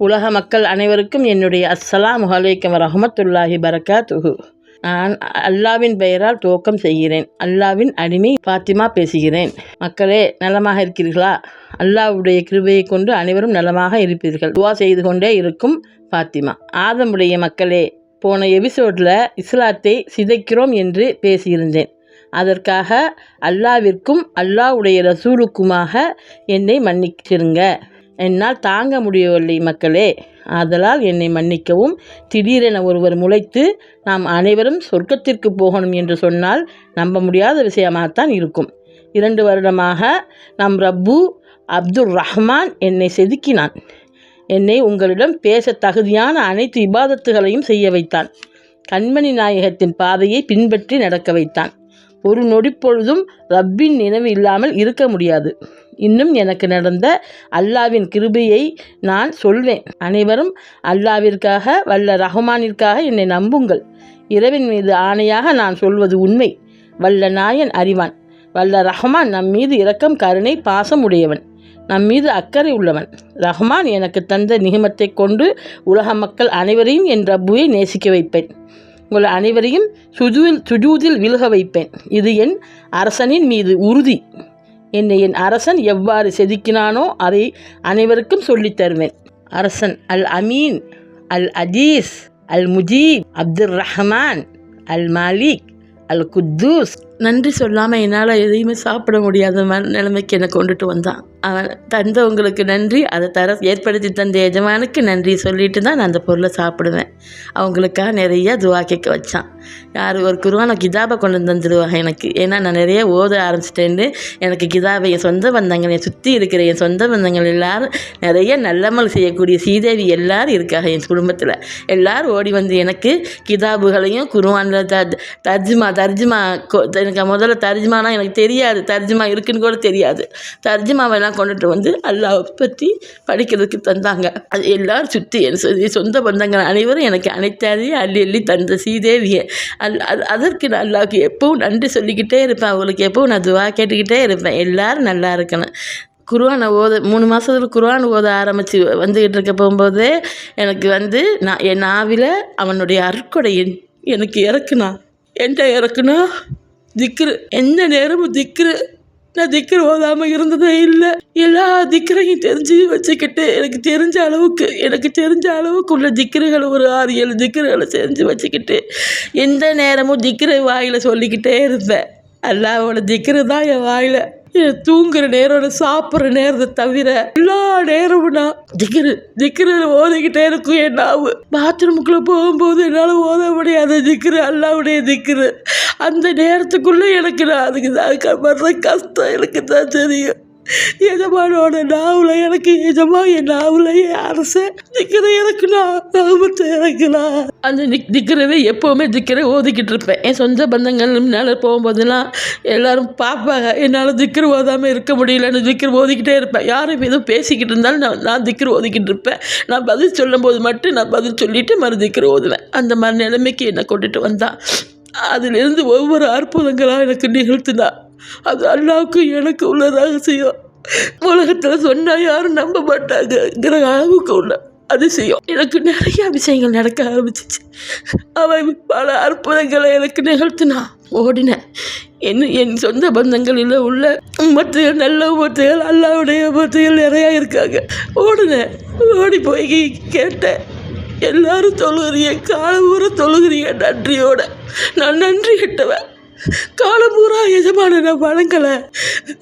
உலக மக்கள் அனைவருக்கும் என்னுடைய அஸ்ஸலாமு அலைக்கும் வரஹமத்துல்லாஹி பரகாத்துஹு. நான் அல்லாவின் பெயரால் துவக்கம் செய்கிறேன். அல்லாவின் அடிமை பாத்திமா பேசுகிறேன். மக்களே நலமாக இருக்கிறீர்களா? அல்லாவுடைய கிருபையை கொண்டு அனைவரும் நலமாக இருப்பீர்கள். துவா செய்து கொண்டே இருக்கும் பாத்திமா. ஆதமுடைய மக்களே போன எபிசோடில் இஸ்லாத்தை சிதைக்கிறோம் என்று பேசியிருந்தேன். அதற்காக அல்லாவிற்கும் அல்லாவுடைய ரசூலுக்குமாக என்னை மன்னிச்சிருங்க என்னால் தாங்க முடியவில்லை மக்களே. ஆதலால் என்னை மன்னிக்கவும். திடீரென ஒருவர் முளைத்து நாம் அனைவரும் சொர்க்கத்திற்கு போகணும் என்று சொன்னால் நம்ப முடியாத விஷயமாகத்தான் இருக்கும். இரண்டு வருடமாக நம் ரப்பு அப்துல் ரஹ்மான் என்னை செதுக்கினான். என்னை உங்களிடம் பேச தகுதியான அனைத்து இபாதத்துகளையும் செய்ய வைத்தான். கண்மணி நாயகத்தின் பாதையை பின்பற்றி நடக்க வைத்தான். ஒரு நொடிப்பொழுதும் ரப்பின் நினைவு இல்லாமல் இருக்க முடியாது. இன்னும் எனக்கு நடந்த அல்லாவின் கிருபையை நான் சொல்வேன். அனைவரும் அல்லாவிற்காக வல்ல ரஹ்மானிற்காக என்னை நம்புங்கள். இரவின் மீது ஆணையாக நான் சொல்வது உண்மை. வல்ல நாயன் அறிவான். வல்ல ரஹ்மான் நம் மீது இரக்கம் கருணை பாசம் உடையவன். நம் மீது அக்கறை உள்ளவன். ரஹ்மான் எனக்கு தந்த நிகமத்தை கொண்டு உலக மக்கள் அனைவரையும் என் ரப்புவை நேசிக்க வைப்பேன். உங்கள் அனைவரையும் சுஜூவில் சுஜூதில் விழுக வைப்பேன். இது என் அரசனின் மீது உறுதி. என்னை என் அரசன் எவ்வாறு செதுக்கினானோ அதை அனைவருக்கும் சொல்லித் தருவேன். அரசன் அல் அமீன் அல் அஜீஸ் அல் முஜீப் அப்துல் ரஹ்மான் அல் மாலிக் அல் குத்தூஸ் நன்றி சொல்லாமல் என்னால் எதையுமே சாப்பிட முடியாத ம நிலைமைக்கு என்னை கொண்டுட்டு வந்தான். அவன் தந்தவங்களுக்கு நன்றி அதை தர ஏற்படுத்தி தந்த எஜமானுக்கு நன்றி சொல்லிட்டு தான் நான் அந்த பொருளை சாப்பிடுவேன். அவங்களுக்காக நிறைய துவா கேட்க வச்சான். யார் ஒரு குருவான கிதாபை கொண்டு தந்துடுவாங்க எனக்கு. ஏன்னா நான் நிறைய ஓத ஆரம்பிச்சிட்டேன்னு எனக்கு கிதாபை என் சொந்த பந்தங்கள் என் சுற்றி இருக்கிற என் சொந்த பந்தங்கள் எல்லாரும் நிறைய நல்லமல் செய்யக்கூடிய சீதேவி எல்லாரும் இருக்காங்க என் குடும்பத்தில். எல்லாரும் ஓடி வந்து எனக்கு கிதாபுகளையும் குருவானில் த தர்ஜுமா தர்ஜுமா எனக்கு முதல்ல தர்ஜுமானா எனக்கு தெரியாது. தர்ஜிமா இருக்குன்னு கூட தெரியாது. தர்ஜுமாவெல்லாம் கொண்டுட்டு வந்து அல்லாஹ் பற்றி படிக்கிறதுக்கு தந்தாங்க. அது எல்லாரும் சுற்றி என் என் சொந்த பந்தங்கள் அனைவரும் எனக்கு அனைத்தாரையும் அள்ளி அள்ளி தந்த சீதேவியை அல் அது அதற்கு நான் அல்லாவுக்கு எப்பவும் நன்றி சொல்லிக்கிட்டே இருப்பேன். அவங்களுக்கு எப்பவும் நான் துவா கேட்டுக்கிட்டே இருப்பேன். எல்லாரும் நல்லா இருக்கணும். குருவானை ஓத மூணு மாதத்துல குருவான் ஓத ஆரம்பித்து வந்துக்கிட்டு இருக்க போகும்போதே எனக்கு வந்து நான் என் நாவில் அவனுடைய அருட்கொடை என்- எனக்கு இறக்குனா. என்கிட்ட இறக்குனா? திக்ரு எந்த நேரமும் திக்ரு? நான் திக்ரு ஓதாமல் இருந்ததே இல்லை. எல்லா திக்கரையும் தெரிஞ்சு வச்சுக்கிட்டு எனக்கு தெரிஞ்ச அளவுக்கு எனக்கு தெரிஞ்ச அளவுக்கு உள்ள திக்ருகளை ஒரு ஆறு ஏழு திக்ருகளை செஞ்சு வச்சுக்கிட்டு எந்த நேரமும் திக்ரு வாயில் சொல்லிக்கிட்டே இருந்தேன். அல்லாவோட திக்ரு தான் என் வாயில். தூங்குற நேரம் சாப்பிட்ற நேரத்தை தவிர எல்லா நேரமும் நான் திக்ரு திக்ரு ஓதிக்கிட்டே இருக்கும் என் நாவு. பாத்ரூமுக்குள்ளே போகும்போது என்னால் ஓத முடியாது திக்ரு அல்லாவுடைய திக்ரு. அந்த நேரத்துக்குள்ளே எனக்கு நான் அதுக்கு தான் கஷ்டம் எனக்கு தான் தெரியும். எஜமானோட நாவில் எனக்கு எஜமா என் நாவில் அரச. நிற்கிற எனக்குண்ணா நாமத்து எனக்குண்ணா அந்த நிக் நிற்கிறவே எப்போவுமே திக்கிற ஓதிக்கிட்டு இருப்பேன். என் சொந்த பந்தங்கள் முன்னால் போகும்போதெல்லாம் எல்லாரும் பார்ப்பாங்க. என்னால் திக்கிற ஓதாமல் இருக்க முடியலன்னு திக்கிற ஓதிக்கிட்டே இருப்பேன். யாரும் எதுவும் பேசிக்கிட்டு இருந்தாலும் நான் நான் திக்கிற ஓதிக்கிட்டு இருப்பேன். நான் பதில் சொல்லும்போது மட்டும் நான் பதில் சொல்லிவிட்டு மறு திக்கிற ஓதுவேன். அந்த மாதிரி நிலைமைக்கு என்னை கொண்டுட்டு வந்தான். அதிலிருந்து ஒவ்வொரு அற்புதங்களாக எனக்கு நிகழ்த்துனா அது அல்லாவுக்கு எனக்கு உள்ள ரகசியம் உலகத்தில் சொன்னால் யாரும் நம்ப மாட்டாங்கங்கிற அளவுக்கு உள்ள அதிசயம். எனக்கு நிறைய விஷயங்கள் நடக்க ஆரம்பிச்சிச்சு. அவன் பல அற்புதங்களை எனக்கு நிகழ்த்தினான் ஓடினேன் என் என் சொந்த பந்தங்களில் உள்ள உமத்துகள் நல்ல உமத்துகள் அல்லாவுடைய உமத்துகள் நிறையா இருக்காங்க. ஓடினேன் ஓடி போய் கேட்டேன் எல்லாரும் தொழுகிறீங்க காலம்பூரா தொழுகிறீங்க நன்றியோட. நான் நன்றி கெட்டவன். காலம் பூரா எஜமான நான் வணங்கலை.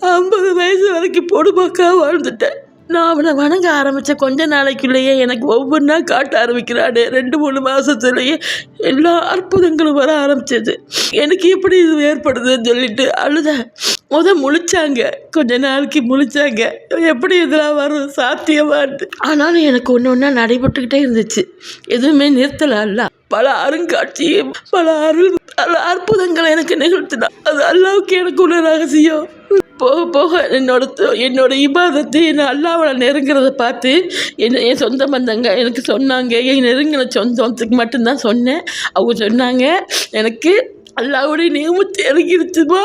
ஐம்பது வயசு வரைக்கும் பொடுபாக்கா வாழ்ந்துட்டேன். நான் அவனை வணங்க ஆரம்பித்த கொஞ்ச நாளைக்குள்ளேயே எனக்கு ஒவ்வொன்றா காட்ட ஆரம்பிக்கிறானே. ரெண்டு மூணு மாதத்துலேயே எல்லா அற்புதங்களும் வர ஆரம்பிச்சது. எனக்கு எப்படி இது ஏற்படுதுன்னு சொல்லிட்டு அழுத. முத முழிச்சாங்க. கொஞ்ச நாளைக்கு முழிச்சாங்க. எப்படி இதெல்லாம் வரும் சாத்தியமாட்டு ஆனாலும் எனக்கு ஒன்று ஒன்றா நடைபெற்றுக்கிட்டே இருந்துச்சு. எதுவுமே நிறுத்தல அல்ல பல அருங்காட்சியம் பல அருள் பல அற்புதங்களை எனக்கு நிகழ்த்தினா அது அல்லாவுக்கு எனக்கு உள்ள ரகசியம். போக போக என்னோட என்னோட இபாதத்தை என்னை அல்லாவோட நெருங்கிறத பார்த்து என்ன என் சொந்த பந்தங்க எனக்கு சொன்னாங்க. என் நெருங்கின சொந்தத்துக்கு மட்டும்தான் சொன்னேன். அவங்க சொன்னாங்க எனக்கு அல்லாவுடைய நியமத்தை இறங்கிருச்சுமா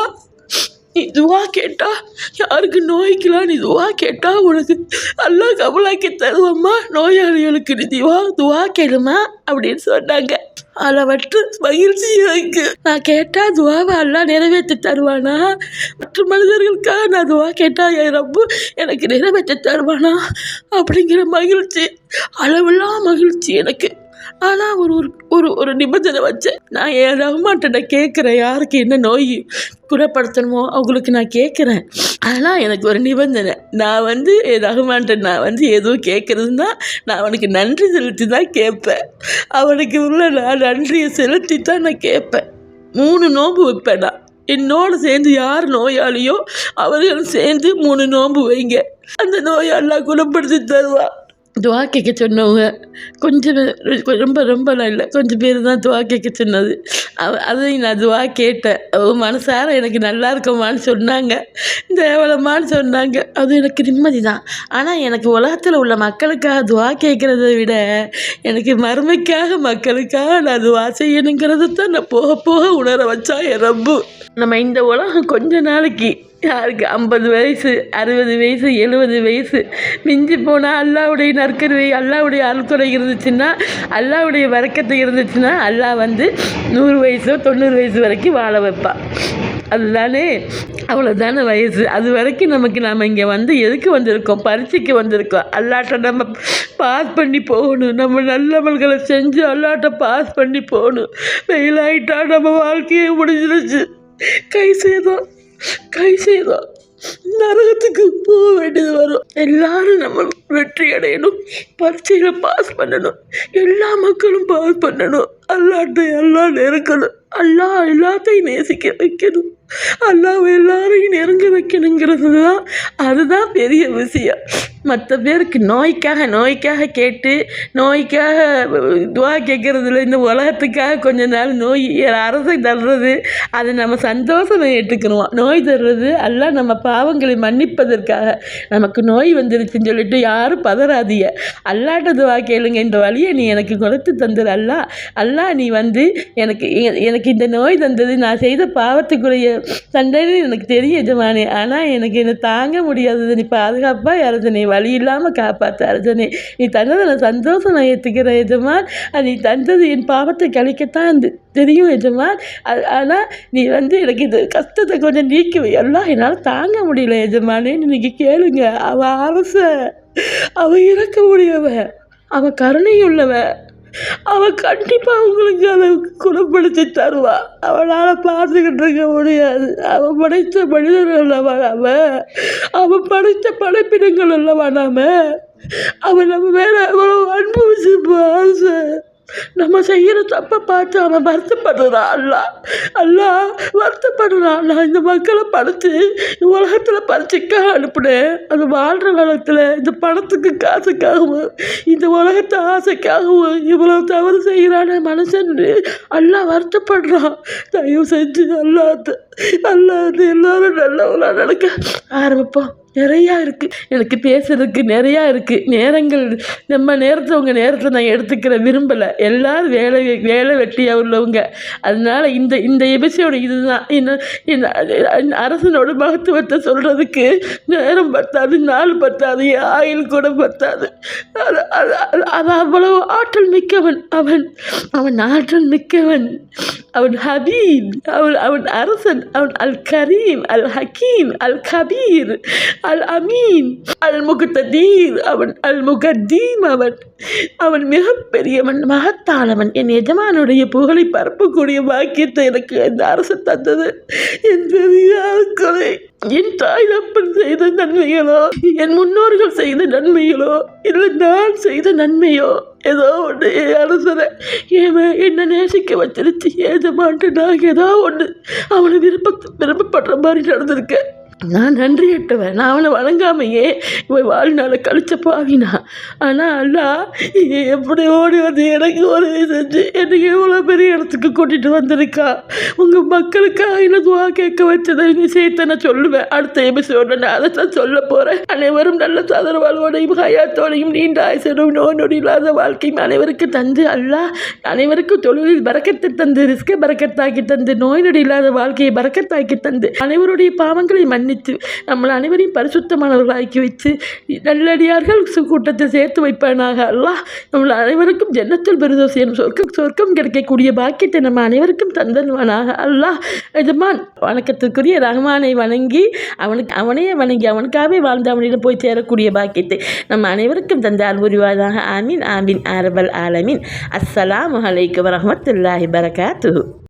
நீ துவா கேட்டால் யாருக்கு நோய்க்கலாம் நீ துவா கேட்டால் உனக்கு நல்லா கபலாக்கி தருவம்மா. நோயாளிகளுக்கு நீ துவா துவா கேளுமா? அப்படின்னு சொன்னாங்க. அளவற்று மகிழ்ச்சி இருக்கு நான் கேட்டால் துவாவை எல்லாம் நிறைவேற்றி தருவானா? மற்ற மனிதர்களுக்காக நான் துவா கேட்டால் என் ரொம்ப எனக்கு நிறைவேற்றி தருவானா? அப்படிங்கிற மகிழ்ச்சி அளவில்லா மகிழ்ச்சி எனக்கு. ஆனால் ஒரு ஒரு ஒரு ஒரு நிபந்தனை வச்சேன் நான் என் ரகுமான்கிட்ட கேட்குறேன். யாருக்கு என்ன நோய் குணப்படுத்தணுமோ அவங்களுக்கு நான் கேட்குறேன். ஆனால் எனக்கு ஒரு நிபந்தனை. நான் வந்து என் ரகுமான்கிட்ட நான் வந்து எதுவும் கேட்குறதுன்னா நான் அவனுக்கு நன்றி செலுத்தி தான் கேட்பேன். அவனுக்கு உள்ள நான் நன்றியை செலுத்தி தான் நான் கேட்பேன். மூணு நோன்பு வைப்பேன்? நான் என்னோடு சேர்ந்து யார் நோயாளியோ அவர்களும் சேர்ந்து மூணு நோன்பு வைங்க. அந்த நோயெல்லாம் குணப்படுத்தி தருவா துவா கேட்க சொன்னவங்க. கொஞ்சம் பேர் ரொம்ப ரொம்பலாம் இல்லை கொஞ்சம் பேர் தான் துவா கேட்க சொன்னது. அவ அதையும் நான் துவா கேட்டேன். அவ மனசார எனக்கு நல்லா இருக்கமான்னு சொன்னாங்க. தேவலமான்னு சொன்னாங்க. அது எனக்கு நிம்மதி தான். ஆனால் எனக்கு உலகத்தில் உள்ள மக்களுக்காக துவா கேட்குறத விட எனக்கு மறுமைக்காக மக்களுக்காக நான் துவா செய்யணுங்கிறது தான் நான் போக போக உணர வச்சா என் ரப்பு. நம்ம இந்த உலகம் கொஞ்ச நாளைக்கு யாருக்கு ஐம்பது வயசு அறுபது வயசு எழுபது வயசு? மிஞ்சி போனால் அல்லாவுடைய நற்கருவை அல்லாவுடைய அருள்குறை இருந்துச்சுன்னா அல்லாவுடைய வரக்கத்தை இருந்துச்சுன்னா அல்லாஹ் வந்து நூறு வயசோ தொண்ணூறு வயசு வரைக்கும் வாழ வைப்பான் அதுதானே? அவ்வளோதானே வயசு? அது வரைக்கும் நமக்கு நாம் இங்கே வந்து எதுக்கு வந்திருக்கோம்? பரீட்சைக்கு வந்திருக்கோம். அல்லாட்ட நம்ம பாஸ் பண்ணி போகணும். நம்ம நல்லவர்களை செஞ்சு அல்லாட்ட பாஸ் பண்ணி போகணும். வெயிலாயிட்டா நம்ம வாழ்க்கையே முடிஞ்சிருச்சு. கை சேதம். கை சேதம் நரகத்துக்கு போக வேண்டியது வரும். எல்லாரும் நம்ம வெற்றி அடையணும் பரீட்சையில் பாஸ் பண்ணணும். எல்லா மக்களும் பாஸ் பண்ணணும். அல்லாட்டை எல்லாம் நெருக்கணும் அல்லா எல்லாத்தையும் நேசிக்க வைக்கணும். அல்லாவை எல்லாரையும் நெருங்க வைக்கணுங்கிறது தான் அதுதான் பெரிய விஷயம். மற்ற பேருக்கு நோய்க்காக நோய்க்காக கேட்டு நோய்க்காக துவா கேட்குறதுல இந்த உலகத்துக்காக கொஞ்ச நாள் நோய் அரசை தர்றது அதை நம்ம சந்தோஷம் ஏற்றுக்கணும் நோய் தர்றது எல்லாம் நம்ம பாவங்களை மன்னிப்பதற்காக. நமக்கு நோய் வந்துருச்சுன்னு சொல்லிட்டு யார் யாரும் பதறாதீங்க. அல்லாட்ட துவா கேளுங்க இந்த வழியை நீ எனக்கு கொடுத்து தந்துரு அல்லா. அல்லா நீ வந்து எனக்கு எ- எனக்கு இந்த நோய் தந்தது. நான் செய்த பாவத்துக்குரிய தண்டனை எனக்கு தெரியும் எஜமானே. ஆனால் எனக்கு என்னை தாங்க முடியாதது. நீ பாதுகாப்பாக அரசனே வழி இல்லாமல் காப்பாற்று அரசனே நீ தந்ததை நான் சந்தோஷம் நான் ஏற்றுக்கிறேன் எஜமான். அது நீ தந்தது என் பாவத்தை கழிக்கத்தான் தெரியும் எஜமான். அது ஆனால் நீ வந்து எனக்கு இது கஷ்டத்தை கொஞ்சம் நீக்கி எல்லாம் என்னால் தாங்க முடியல எஜமானே. இன்னைக்கு கேளுங்க. அவள் அரச அவன் இறக்க முடியவ அவன் கருணையுள்ளவ. அவன் கண்டிப்பா உங்களுக்கு அதை குணப்படுத்தி தருவா. அவனால் பார்த்துக்கிட்டு இருக்க முடியாது. அவன் படைத்த மனிதர்கள் அல்லவா நாம? அவன் படைத்த படைப்பினங்கள் அல்லவா நாம? அவன் நம்ம வேற அவ்வளவு அன்பு வச்சிருப்பா நம்ம செய்கிற தப்பை பார்த்து அவன் வருத்தப்படுறான் அல்லா. அல்லா வருத்தப்படுறான் நான் இந்த மக்களை படைச்சு உலகத்தில் பரிச்சைக்காக அனுப்புனேன். அது வாழ்கிற காலத்தில் இந்த பணத்துக்கு காசுக்காகவும் இந்த உலகத்தை ஆசைக்காகவும் இவ்வளோ தவறு செய்கிறான மனுஷன் அல்லா வருத்தப்படுறான் தயவு செஞ்சு அல்லாத அல்லாது எல்லாரும் நல்லவங்களாக நடக்க ஆரம்பிப்போம். நிறையா இருக்குது எனக்கு பேசுறதுக்கு நிறையா இருக்குது நேரங்கள் நம்ம நேரத்தை உங்கள் நேரத்தை நான் எடுத்துக்கிற விரும்பலை. எல்லாரும் வேலை வேலை வெட்டியாக உள்ளவங்க. அதனால் இந்த இந்த எபிசோடு இதுதான். என்ன என்ன அரசனோட மகத்துவத்தை சொல்கிறதுக்கு நேரம் பத்தாது நாள் பத்தாது ஆயில் ஆயுள் கூட பத்தாது. அது அது அது- அது அவ்வளவு ஆற்றல் மிக்கவன் அவன். அவன் ஆற்றல் மிக்கவன். அவன் ஹபீப் அவன் அவன் அரசன் அவன் அல் கரீம் அல் ஹக்கீம் அல் கபீர் அல் அமீன் அல் முகத்ததீர் அவன். அல் முகத்தீம் அவன் அவன் மிகப்பெரியவன் மகத்தானவன் என் எஜமானுடைய புகழை பரப்பக்கூடிய பாக்கியத்தை எனக்கு இந்த அரசு தந்தது. என் பெரியார் என் தாய் தப்பன் செய்த நன்மைகளோ என் முன்னோர்கள் செய்த நன்மைகளோ இல்லை நான் செய்த நன்மையோ ஏதோ ஒன்று அரசரை ஏன் என்ன நேசிக்க வச்சிருச்சு ஏஜமான்ட்டு நான் ஏதோ ஒன்று அவனை விருப்ப விருப்பப்படுற மாதிரி நடந்திருக்கேன் நான் நன்றியட்டவன் நான் அவனை வணங்காமையே இவன் வாழ்நாளை கழிச்ச பாவினா. ஆனால் அல்லா எப்படி ஓடி வந்து எனக்கு ஒரு செஞ்சு எனக்கு இவ்வளோ பெரிய இடத்துக்கு கூட்டிகிட்டு வந்திருக்கா? உங்கள் மக்களுக்காக என்ன துவா கேட்க வச்சதை விஷயத்தை நான் சொல்லுவேன். அடுத்த எபிசோட நான் அதை தான் சொல்ல போகிறேன் அனைவரும் நல்ல சாதன வாழ்வோடையும் ஹயாத்தோடையும் நீண்ட ஆயுசனும் நோய் நொடி இல்லாத வாழ்க்கையும் அனைவருக்கும் தந்து அல்லா அனைவருக்கும் தொழிலில் பறக்கத்தை தந்து ரிஸ்கை பறக்கத்தாக்கி தந்து நோய் நொடி இல்லாத வாழ்க்கையை பறக்கத்தாக்கி தந்து அனைவருடைய பாவங்களை மன்னித்து நம்மளை அனைவரையும் பரிசுத்தமானவர்களாக்கி வைத்து நல்லடியார்கள் கூட்டத்தை சேர்த்து வைப்பானாக. அல்லா நம்மளை அனைவருக்கும் ஜன்னத்தில் பெருதோசி சொர்க்கம் சொர்க்கம் கிடைக்கக்கூடிய பாக்கியத்தை நம்ம அனைவருக்கும் தந்தன்வானாக அல்லாஹ் எஜமான் வணக்கத்துக்குரிய ரஹ்மானை வணங்கி அவனுக்கு அவனையே வணங்கி அவனுக்காகவே வாழ்ந்து அவனிடம் போய் சேரக்கூடிய பாக்கியத்தை நம்ம அனைவருக்கும் தந்த அல்புரிவாதாக ஆமீன் ஆமீன் ஆரபல் ஆலமீன். அஸ்ஸலாம் வலைக்கம் வரமத்துல்லாஹி பரகாத்து